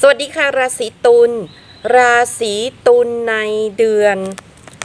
สวัสดีค่ะ ราศีตุล ราศีตุลในเดือน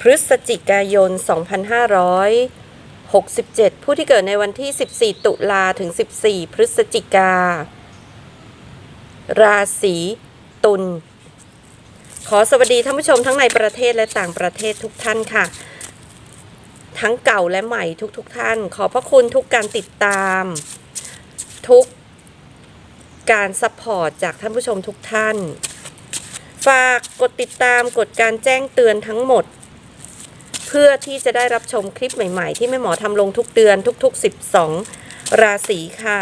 พฤศจิกายน 2567 ผู้ที่เกิดในวันที่ 14 ตุลาถึง 14 พฤศจิกา ราศีตุล ขอสวัสดีท่านผู้ชมทั้งในประเทศและต่างประเทศทุกท่านค่ะ ทั้งเก่าและใหม่ทุกๆทท่าน ขอพระคุณทุกการติดตาม ทุก การซัพพอร์ตจากท่านผู้ชมทุกท่าน ฝากกดติดตามกดการแจ้งเตือนทั้งหมด เพื่อที่จะได้รับชมคลิปใหม่ ๆ ที่แม่หมอทำลงทุกเดือนทุก ๆ 12 ราศีค่ะ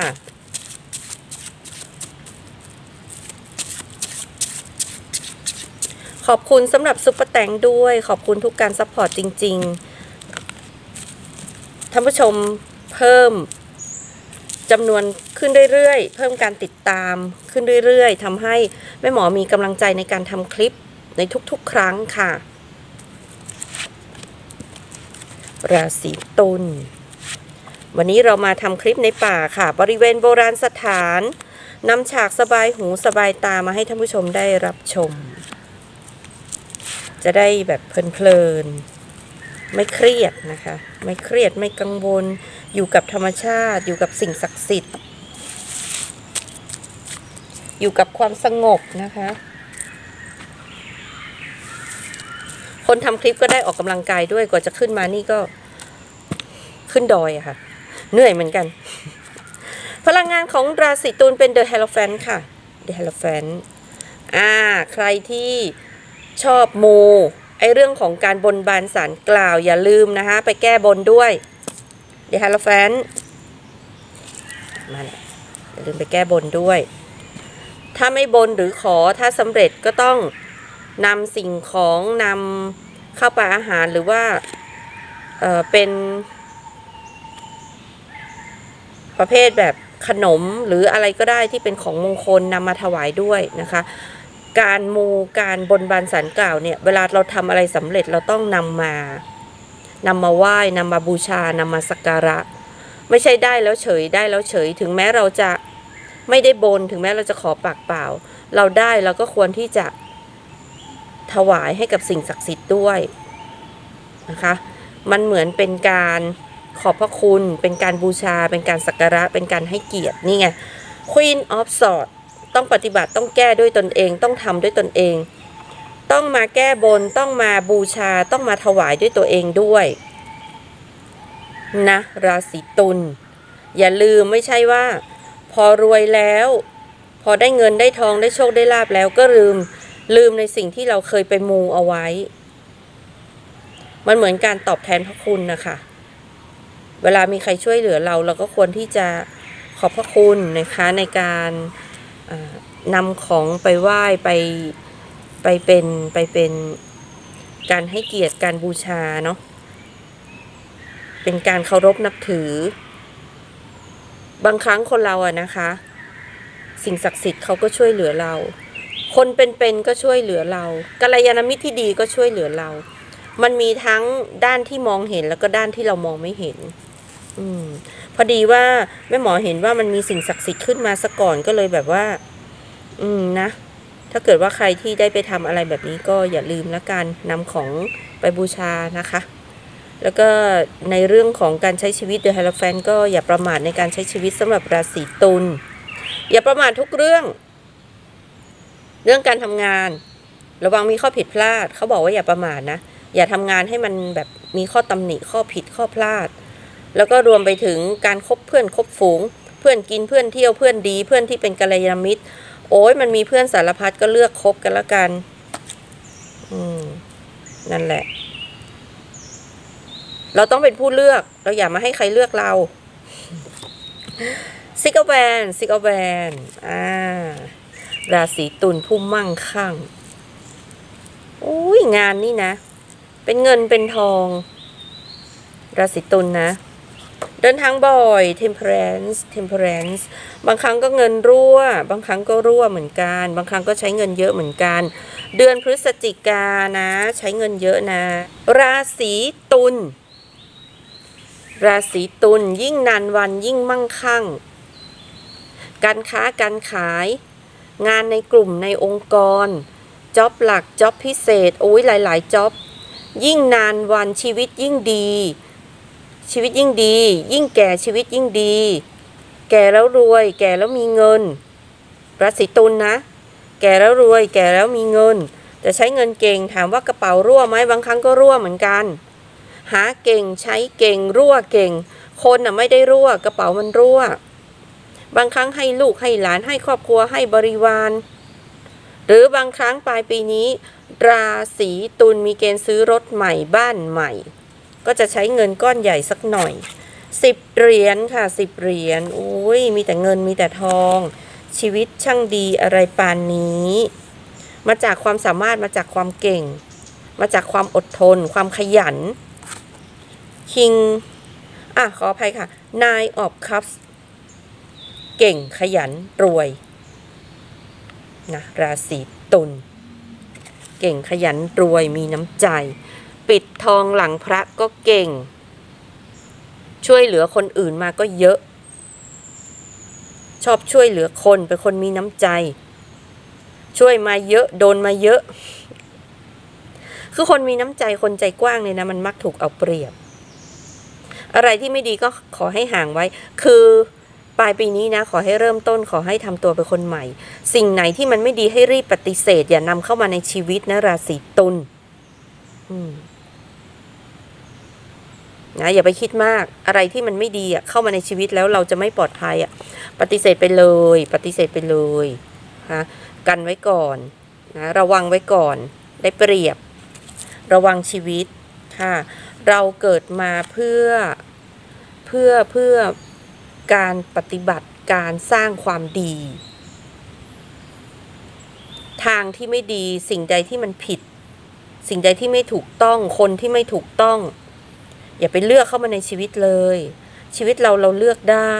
ขอบคุณสำหรับซุปเปอร์แตงด้วยขอบคุณทุกการซัพพอร์ตจริง ๆ ท่านผู้ชมเพิ่ม จำนวนขึ้นเรื่อยๆ เพิ่มการติดตามขึ้นเรื่อยๆทำให้แม่หมอมีกำลังใจในการทำคลิปในทุกๆ ครั้งค่ะ ราศีตุลวันนี้เรามาทำคลิปในป่าค่ะ บริเวณโบราณสถานนำฉากสบายหูสบายตามาให้ท่านผู้ชมได้รับชม จะได้แบบเพลินๆ ไม่เครียดนะคะ ไม่เครียดไม่กังวล อยู่กับธรรมชาติ อยู่กับสิ่งศักดิ์สิทธิ์ อยู่กับความสงบนะคะ คนทำคลิปก็ได้ออกกำลังกายด้วยกว่าจะขึ้นมานี่ก็ขึ้นดอยอะค่ะ เหนื่อยเหมือนกัน พลังงานของราศีตุลเป็น The Hierophant ค่ะ The Hierophant อ่า ใครที่ชอบมูไอเรื่องของการบนบานสารกล่าวอย่าลืมนะคะ ไปแก้บนด้วย เดี๋ยวฮาร์ลแฟนมาแล้วอย่าลืมไปแก้บนด้วย ถ้าไม่บนหรือขอถ้าสำเร็จก็ต้องนำสิ่งของนำเข้าวปอาหารหรือว่าเอ่อเป็นประเภทแบบขนมหรืออะไรก็ได้ที่เป็นของมงคลนำมาถวายด้วยนะคะ การมูการบนบานสารกล่าวเนี่ย เวลาเราทำอะไรสำเร็จเราต้องนำมา นำมาไหว้นำมาบูชานำมาสักการะ ไม่ใช่ได้แล้วเฉยได้แล้วเฉย ถึงแม้เราจะไม่ได้บนถึงแม้เราจะขอปากเปล่า เราได้เราก็ควรที่จะถวายให้กับสิ่งศักดิ์สิทธิ์ด้วยนะคะ มันเหมือนเป็นการขอบพระคุณ เป็นการบูชา เป็นการสักการะ เป็นการให้เกียรติ นี่ไง Queen of Swords ต้องปฏิบัติต้องแก้ด้วยตนเอง ต้องทำด้วยตนเอง ต้องมาแก้บนต้องมาบูชาต้องมาถวายด้วยตัวเองด้วย นะ ราศีตุลอย่าลืมไม่ใช่ว่า พอรวยแล้ว พอได้เงินได้ทองได้โชคได้ลาบแล้วก็ลืม ลืมในสิ่งที่เราเคยไปมูเอาไว้ มันเหมือนการตอบแทนพระคุณนะคะเวลามีใครช่วยเหลือเรา เราก็ควรที่จะขอบพระคุณนะคะในการนำของไปไหว้ไป ไปเป็นไปเป็นการให้เกียรติการบูชาเนาะเป็นการเคารพนับถือ บางครั้งคนเราอะนะคะ สิ่งศักดิ์สิทธิ์เขาก็ช่วยเหลือเรา คนเป็นๆก็ช่วยเหลือเรากัลยาณมิตรที่ดีก็ช่วยเหลือเรา มันมีทั้งด้านที่มองเห็นแล้วก็ด้านที่เรามองไม่เห็น อืมพอดีว่าแม่หมอเห็นว่ามันมีสิ่งศักดิ์สิทธิ์ขึ้นมาซะก่อนก็เลยแบบว่า อืมนะ ถ้าเกิดว่าใครที่ได้ไปทำอะไรแบบนี้ก็อย่าลืมละกันนำของไปบูชานะคะ แล้วก็ในเรื่องของการใช้ชีวิตเดอะ h ฮ e แฟนก็อย่าประมาทในการใช้ชีวิตสำหรับราศีตุลอย่าประมาททุกเรื่อง เรื่องการทำงาน ระวังมีข้อผิดพลาด เขาบอกว่าอย่าประมาทนะ อย่าทำงานให้มันแบบมีข้อตำหนิข้อผิดข้อพลาด แล้วก็รวมไปถึงการคบเพื่อนคบฝูง เพื่อนกินเพื่อนเที่ยวเพื่อนดี เพื่อนที่เป็นกัลยาณมิตร โอ้ยมันมีเพื่อนสารพัดก็เลือกคบกันละกัน อืม นั่นแหละ เราต้องเป็นผู้เลือก เราอย่ามาให้ใครเลือกเราซิกแวนซิกแวนอ่า ราศีตุลผู้มั่งคั่งโอ้ยงานนี่นะ เป็นเงินเป็นทอง ราศีตุลนะ เดินทางบ่อย temperance temperance บางครั้งก็เงินรั่ว บางครั้งก็รั่วเหมือนกัน บางครั้งก็ใช้เงินเยอะเหมือนกัน เดือนพฤศจิกานะ ใช้เงินเยอะนะ ราศีตุล ราศีตุลยิ่งนานวันยิ่งมั่งคั่ง การค้าการขาย งานในกลุ่มในองค์กร จ็อบหลัก จ็อบพิเศษ โอ้ยหลาย ๆ จ็อบ ยิ่งนานวันชีวิตยิ่งดี ชีวิตยิ่งดี ยิ่งแก่ชีวิตยิ่งดี แก่แล้วรวย แก่แล้วมีเงินราศีตุลนะ แก่แล้วรวย แก่แล้วมีเงิน แต่ใช้เงินเก่งถามว่ากระเป๋ารั่วไหมบางครั้งก็รั่วเหมือนกัน หาเก่งใช้เก่งรั่วเก่ง คนน่ะไม่ได้รั่วกระเป๋ามันรั่ว บางครั้งให้ลูกให้หลานให้ครอบครัวให้บริวาร หรือบางครั้งปลายปีนี้ ราศีตุลมีเกณฑ์ซื้อรถใหม่บ้านใหม่ ก็จะใช้เงินก้อนใหญ่สักหน่อยสิบเหรียญค่ะสิบเหรียญโอ้ยมีแต่เงินมีแต่ทอง ชีวิตช่างดีอะไรปานนี้ มาจากความสามารถมาจากความเก่ง มาจากความอดทน ความขยันคิงอะ ขออภัยค่ะ Nine of Cups เก่งขยันรวยนะราศีตุลเก่งขยันรวยมีน้ำใจ ปิดทองหลังพระก็เก่ง ช่วยเหลือคนอื่นมาก็เยอะ ชอบช่วยเหลือคนเป็นคนมีน้ำใจ ช่วยมาเยอะโดนมาเยอะ คือคนมีน้ำใจคนใจกว้างเนี่ยนะมันมักถูกเอาเปรียบ อะไรที่ไม่ดีก็ขอให้ห่างไว้ คือปลายปีนี้นะขอให้เริ่มต้นขอให้ทำตัวเป็นคนใหม่ สิ่งไหนที่มันไม่ดีให้รีบปฏิเสธ อย่านำเข้ามาในชีวิตนะราศีตุลอืม นะอย่าไปคิดมากอะไรที่มันไม่ดีอะเข้ามาในชีวิตแล้วเราจะไม่ปลอดภัยอะปฏิเสธไปเลย ปฏิเสธไปเลยนะกันไว้ก่อนนะระวังไว้ก่อน ได้เปรียบ ระวังชีวิตค่ะเราเกิดมาเพื่อเพื่อเพื่อการปฏิบัติการสร้างความดี ทางที่ไม่ดีสิ่งใดที่มันผิด สิ่งใดที่ไม่ถูกต้องคนที่ไม่ถูกต้อง อย่าไปเลือกเข้ามาในชีวิตเลย ชีวิตเราเราเลือกได้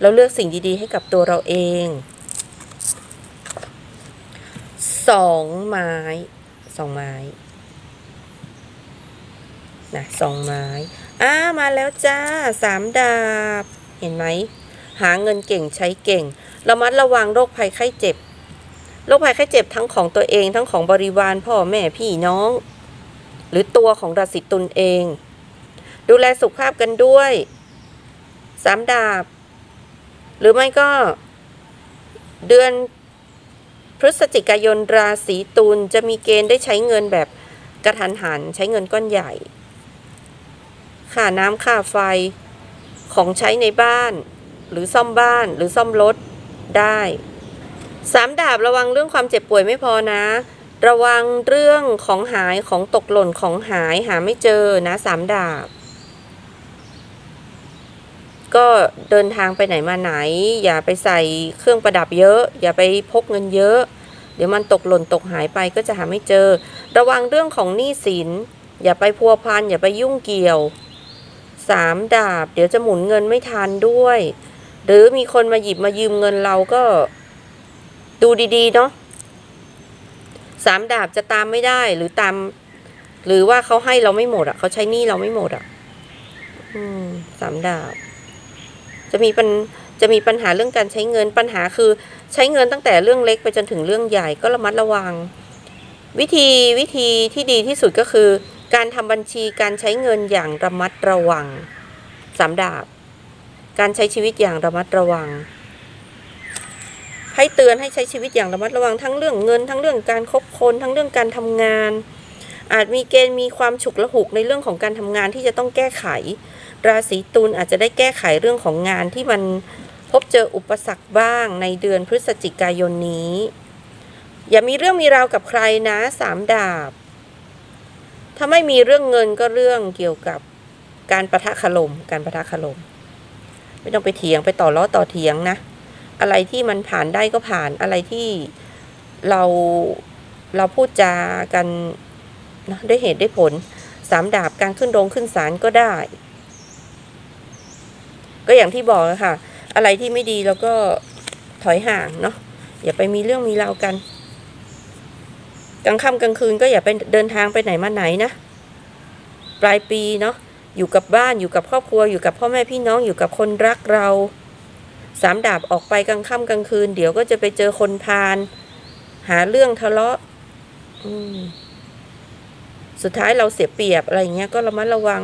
เราเลือกสิ่งดีๆ ให้กับตัวเราเองสองไม้สองไม้นะสองไม้อ่ามาแล้วจ้าสามดาบ เห็นไหม หาเงินเก่งใช้เก่งระมัดระวังโรคภัยไข้เจ็บโรคภัยไข้เจ็บทั้งของตัวเองทั้งของบริวารพ่อแม่พี่น้อง หรือตัวของราศีตุลเอง ดูแลสุขภาพกันด้วยสามดาบ หรือไม่ก็ เดือนพฤศจิกายนราศีตุลจะมีเกณฑ์ได้ใช้เงินแบบกระทันหันใช้เงินก้อนใหญ่ ค่าน้ำค่าไฟของใช้ในบ้าน หรือซ่อมบ้านหรือซ่อมรถได้สามดาบระวังเรื่องความเจ็บป่วยไม่พอนะ ระวังเรื่องของหายของตกหล่นของหายหาไม่เจอนะสามดาบ ก็เดินทางไปไหนมาไหน อย่าไปใส่เครื่องประดับเยอะ อย่าไปพกเงินเยอะ เดี๋ยวมันตกหล่นตกหายไปก็จะหาไม่เจอ ระวังเรื่องของหนี้สิน อย่าไปพัวพันอย่าไปยุ่งเกี่ยวสามดาบ เดี๋ยวจะหมุนเงินไม่ทันด้วย หรือมีคนมาหยิบมายืมเงินเราก็ดูดีๆ เนาะสามดาบจะตามไม่ได้หรือตาม หรือว่าเขาให้เราไม่หมดอะเขาใช้หนี้เราไม่หมดอะ อืมสามดาบ จะมีปัญจะมีปัญหาเรื่องการใช้เงินปัญหาคือใช้เงินตั้งแต่เรื่องเล็กไปจนถึงเรื่องใหญ่ก็ระมัดระวัง วิธีวิธีที่ดีที่สุดก็คือ การทำบัญชีการใช้เงินอย่างระมัดระวังสามดาบ การใช้ชีวิตอย่างระมัดระวัง ให้เตือนให้ใช้ชีวิตอย่างระมัดระวังทั้งเรื่องเงิน ทั้งเรื่องการคบคนทั้งเรื่องการทำงาน อาจมีเกณฑ์มีความฉุกละหุกในเรื่องของการทำงานที่จะต้องแก้ไข ราศีตุลอาจจะได้แก้ไขเรื่องของงานที่มันพบเจออุปสรรคบ้างในเดือนพฤศจิกายนนี้ อย่ามีเรื่องมีราวกับใครนะสามดาบ ถ้าไม่มีเรื่องเงินก็เรื่องเกี่ยวกับการประทะคารมการประทะคารมไม่ต้องไปเถียงไปต่อล้อต่อเถียงนะ อะไรที่มันผ่านได้ก็ผ่านอะไรที่เราเราพูดจากันนะด้วยเหตุด้วยผลสามดาบการขึ้นโรงขึ้นศาลก็ได้ ก็อย่างที่บอกนะคะอะไรที่ไม่ดีเราก็ถอยห่างเนาะอย่าไปมีเรื่องมีราวกัน กลางค่ำกลางคืนก็อย่าไปเดินทางไปไหนมาไหนนะ ปลายปีเนาะอยู่กับบ้านอยู่กับครอบครัวอยู่กับพ่อแม่พี่น้องอยู่กับคนรักเราสามดาบออกไปกลางค่ำกลางคืน เดี๋ยวก็จะไปเจอคนพาลหาเรื่องทะเลาะสุดท้ายเราเสียเปรียบอะไรเงี้ยก็ระมัดระวัง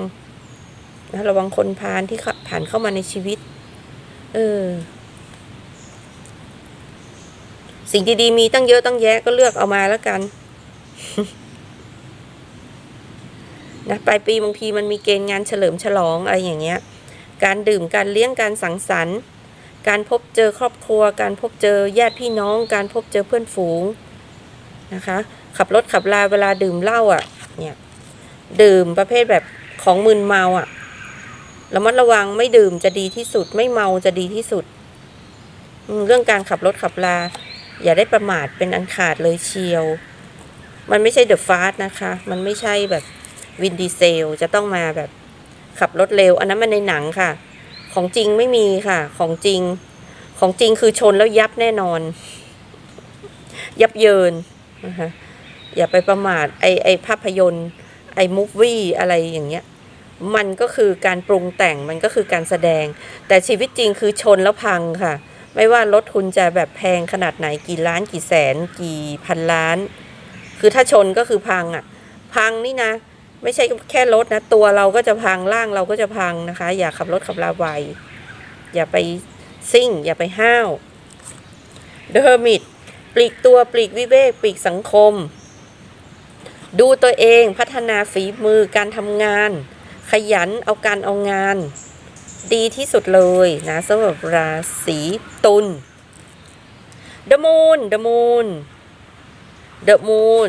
นะระวังคนพาลที่ผ่านเข้ามาในชีวิต เออ สิ่งดีๆมีตั้งเยอะตั้งแยะก็เลือกเอามาแล้วกันนะปลายปีบางทีมันมีเกณฑ์งานเฉลิมฉลองอะไรอย่างเงี้ย การดื่มการเลี้ยงการสังสรรค์ การพบเจอครอบครัว การพบเจอญาติพี่น้อง การพบเจอเพื่อนฝูงนะคะ ขับรถขับลาเวลาดื่มเหล้าอะ เนี่ย ดื่มประเภทแบบของมึนเมาอะ ระมัดระวังไม่ดื่มจะดีที่สุด ไม่เมาจะดีที่สุด เรื่องการขับรถขับลา อย่าได้ประมาทเป็นอันขาดเลยเชียว มันไม่ใช่เดอะฟาสนะคะ มันไม่ใช่แบบวินดีเซลจะต้องมาแบบขับรถเร็ว อันนั้นมันในหนังค่ะ ของจริงไม่มีค่ะ ของจริง ของจริงคือชนแล้วยับแน่นอน ยับเยินนะคะอย่าไปประมาทไอไอภาพยนตร์ไอมูฟวี่อะไรอย่างเงี้ย มันก็คือการปรุงแต่งมันก็คือการแสดง แต่ชีวิตจริงคือชนแล้วพังค่ะ ไม่ว่ารถคุณจะแบบแพงขนาดไหนกี่ล้านกี่แสน กี่พันล้าน คือถ้าชนก็คือพังอะ พังนี่นะ ไม่ใช่แค่รถนะ ตัวเราก็จะพังร่างเราก็จะพังนะคะ อย่าขับรถขับลาไวอย่าไปซิ่ง อย่าไปห้าวเดอร์มิดปลีกตัวปลีกวิเวกปลีกสังคม ดูตัวเองพัฒนาฝีมือการทำงาน ขยันเอาการเอางาน ดีที่สุดเลยนะสำหรับราศีตุล The Moon The Moon The Moon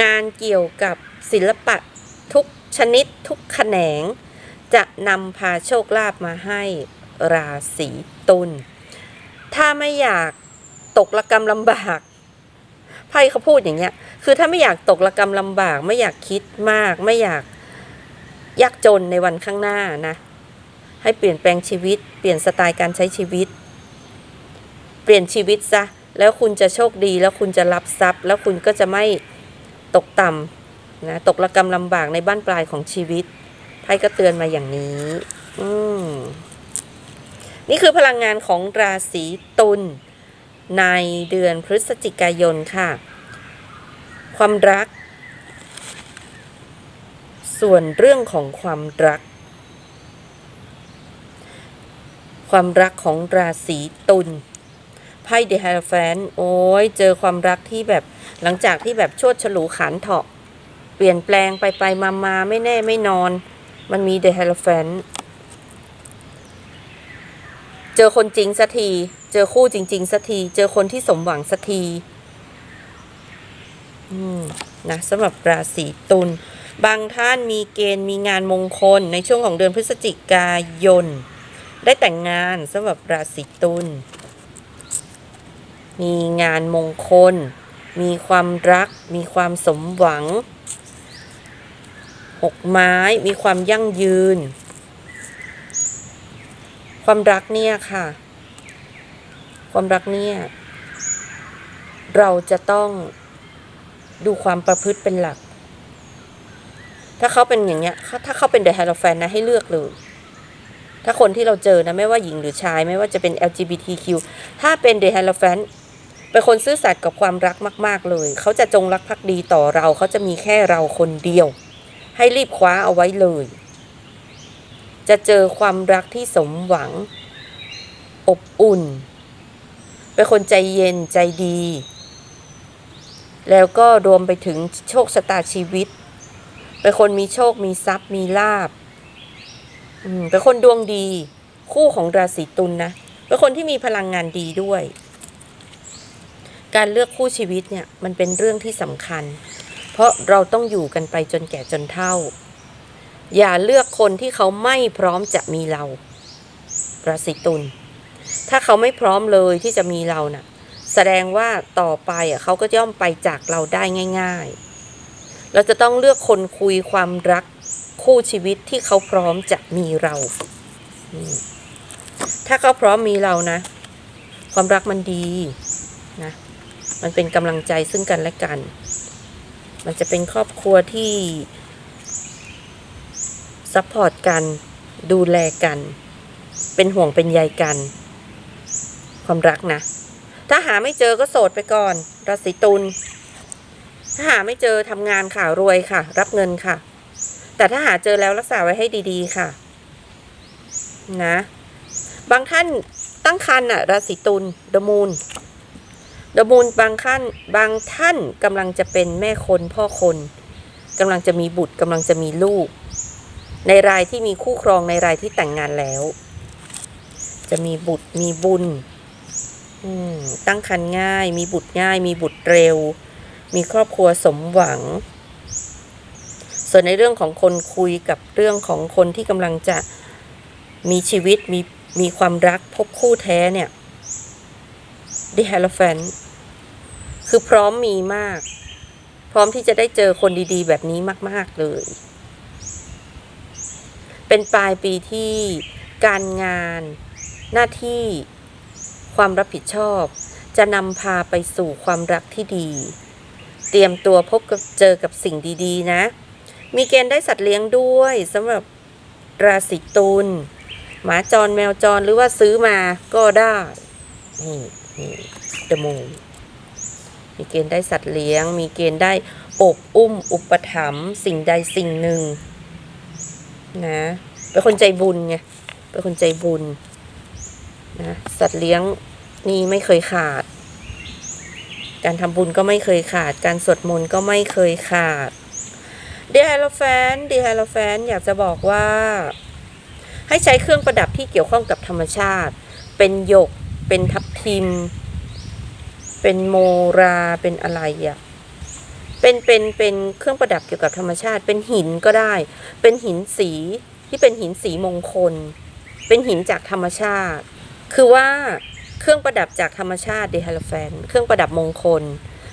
งานเกี่ยวกับศิลปะทุกชนิดทุกแขนง จะนำพาโชคลาภมาให้ราศีตุล ถ้าไม่อยากตกระกรรมลำบากไพ่เขาพูดอย่างเงี้ย คือถ้าไม่อยากตกระกรรมลำบาก ไม่อยากคิดมาก ไม่อยาก ยากจนในวันข้างหน้านะ ให้เปลี่ยนแปลงชีวิต เปลี่ยนสไตล์การใช้ชีวิต เปลี่ยนชีวิตซะ แล้วคุณจะโชคดี แล้วคุณจะรับทรัพย์ แล้วคุณก็จะไม่ตกต่ำนะ ตกระกรรมลำบากในบ้านปลายของชีวิต ไพ่ก็เตือนมาอย่างนี้ อืมนี่คือพลังงานของราศีตุลในเดือนพฤศจิกายนค่ะ ความรัก ส่วนเรื่องของความรัก ความรักของราศีตุลไพ่เดฮาร์แฟนโอ้ยเจอความรักที่แบบหลังจากที่แบบโชดฉลูขานเถาะ เปลี่ยนแปลงไปไปมามาไม่แน่ไม่นอน มันมีเดฮาร์แฟนเจอคนจริงสักที เจอคู่จริง ๆสักที เจอคนที่สมหวังสักทีอืมนะสำหรับราศีตุล บางท่านมีเกณฑ์มีงานมงคลในช่วงของเดือนพฤศจิกายน ได้แต่งงานสำหรับราศีตุลมีงานมงคล มีความรัก มีความสมหวังหกไม้มีความยั่งยืน ความรักเนี่ยค่ะ ความรักเนี่ย เราจะต้องดูความประพฤติเป็นหลัก ถ้าเขาเป็นอย่างเงี้ยเขาถ้าเขาเป็นเดอะไฮโลแฟนนะให้เลือกเลย ถ้าคนที่เราเจอนะไม่ว่าหญิงหรือชายไม่ว่าจะเป็น LGBTQ ถ้าเป็นเดอะไฮโลแฟนเป็นคนซื่อสัตย์กับความรักมาก ๆ เลย เขาจะจงรักภักดีต่อเรา เขาจะมีแค่เราคนเดียว ให้รีบคว้าเอาไว้เลย จะเจอความรักที่สมหวัง อบอุ่น เป็นคนใจเย็นใจดี แล้วก็รวมไปถึงโชคชะตาชีวิต เป็นคนมีโชค มีทรัพย์ มีลาบเป็นคนดวงดี คู่ของราศีตุลนนะ เป็นคนที่มีพลังงานดีด้วย การเลือกคู่ชีวิตเนี่ยมันเป็นเรื่องที่สำคัญ เพราะเราต้องอยู่กันไปจนแก่จนเฒ่า อย่าเลือกคนที่เขาไม่พร้อมจะมีเรา ราศีตุล ถ้าเขาไม่พร้อมเลยที่จะมีเราน่ะ แสดงว่าต่อไปอะเขาก็ย่อมไปจากเราได้ง่าย ๆ เราจะต้องเลือกคนคุยความรักคู่ชีวิตที่เขาพร้อมจะมีเรา ถ้าเขาพร้อมมีเรานะ ความรักมันดีนะ มันเป็นกำลังใจซึ่งกันและกัน มันจะเป็นครอบครัวที่ซัพพอร์ตกัน ดูแลกัน เป็นห่วงเป็นใยกัน ความรักนะ ถ้าหาไม่เจอก็โสดไปก่อน ราศีตุล ถ้าหาไม่เจอทำงานค่ะรวยค่ะ รับเงินค่ะ แต่ถ้าหาเจอแล้วรักษาไว้ให้ดีๆค่ะ นะ บางท่านตั้งครรภ์อะราศีตุลเดมูนเดมูนบางท่านบางท่านกำลังจะเป็นแม่คนพ่อคนกำลังจะมีบุตรกำลังจะมีลูก ในรายที่มีคู่ครองในรายที่แต่งงานแล้ว จะมีบุตรมีบุญตั้งครรภ์ง่าย มีบุตรง่าย มีบุตรเร็ว มีครอบครัวสมหวัง ส่วนในเรื่องของคนคุยกับเรื่องของคนที่กำลังจะมีชีวิตมีมีความรักพบคู่แท้เนี่ยดิฮ e ล o แฟนคือพร้อมมีมาก พร้อมที่จะได้เจอคนดีๆ แบบนี้มาก ๆ เลย เป็นปลายปีที่การงาน หน้าที่ความรับผิดชอบ จะนำพาไปสู่ความรักที่ดี เตรียมตัวพบกับเจอกับสิ่งดีๆ นะ มีเกณฑ์ได้สัตว์เลี้ยงด้วยสำหรับราศีตุลหมาจรแมวจรหรือว่าซื้อมาก็ได้นี่นี่เดมูมีเกณฑ์ได้สัตว์เลี้ยง มีเกณฑ์ได้อบอุ้มอุปถัมภ์สิ่งใดสิ่งหนึ่งนะเป็นคนใจบุญไงเป็นคนใจบุญนะสัตว์เลี้ยงนี่ไม่เคยขาด การทำบุญก็ไม่เคยขาด การสวดมนต์ก็ไม่เคยขาดเดียร์แฟนเดียร์แฟนอยากจะบอกว่า ให้ใช้เครื่องประดับที่เกี่ยวข้องกับธรรมชาติ เป็นหยก เป็นทับทิม เป็นโมรา เป็นอะไรอะ่ะเป็นเป็นเป็นเครื่องประดับเกี่ยวกับธรรมชาติ เป็นหินก็ได้ เป็นหินสีที่เป็นหินสีมงคล เป็นหินจากธรรมชาติ คือว่า เครื่องประดับจากธรรมชาติเดฮาลแฟน เครื่องประดับมงคล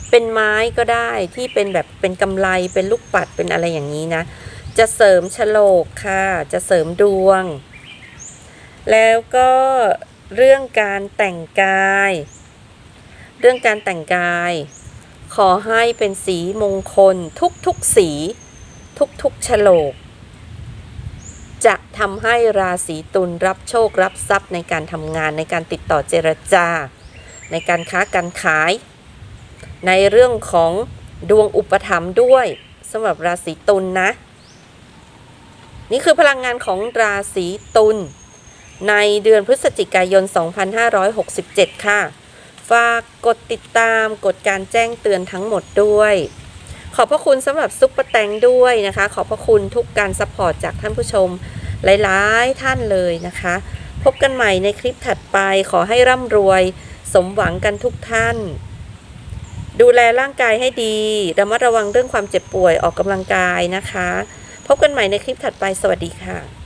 เป็นไม้ก็ได้ที่เป็นแบบเป็นกำไลเป็นลูกปัดเป็นอะไรอย่างนี้นะ จะเสริมฉลกค่ะ จะเสริมดวง แล้วก็เรื่องการแต่งกาย เรื่องการแต่งกาย ขอให้เป็นสีมงคลทุกๆสี ทุกๆฉลก จะทำให้ราศีตุลรับโชครับทรัพย์ในการทำงานในการติดต่อเจรจา ในการค้าการขาย ในเรื่องของดวงอุปถัมภ์ด้วยสำหรับราศีตุลนะนี่คือพลังงานของราศีตุลในเดือนพฤศจิกายน 2567 ค่ะ ฝากกดติดตามกดการแจ้งเตือนทั้งหมดด้วย ขอบพระคุณสำหรับซุปเปอร์แตงด้วยนะคะ ขอบพระคุณทุกการซัพพอร์ตจากท่านผู้ชมหลายๆท่านเลยนะคะ พบกันใหม่ในคลิปถัดไปขอให้ร่ำรวย สมหวังกันทุกท่าน ดูแลร่างกายให้ดีระมัดระวังเรื่องความเจ็บป่วยออกกำลังกายนะคะ พบกันใหม่ในคลิปถัดไปสวัสดีค่ะ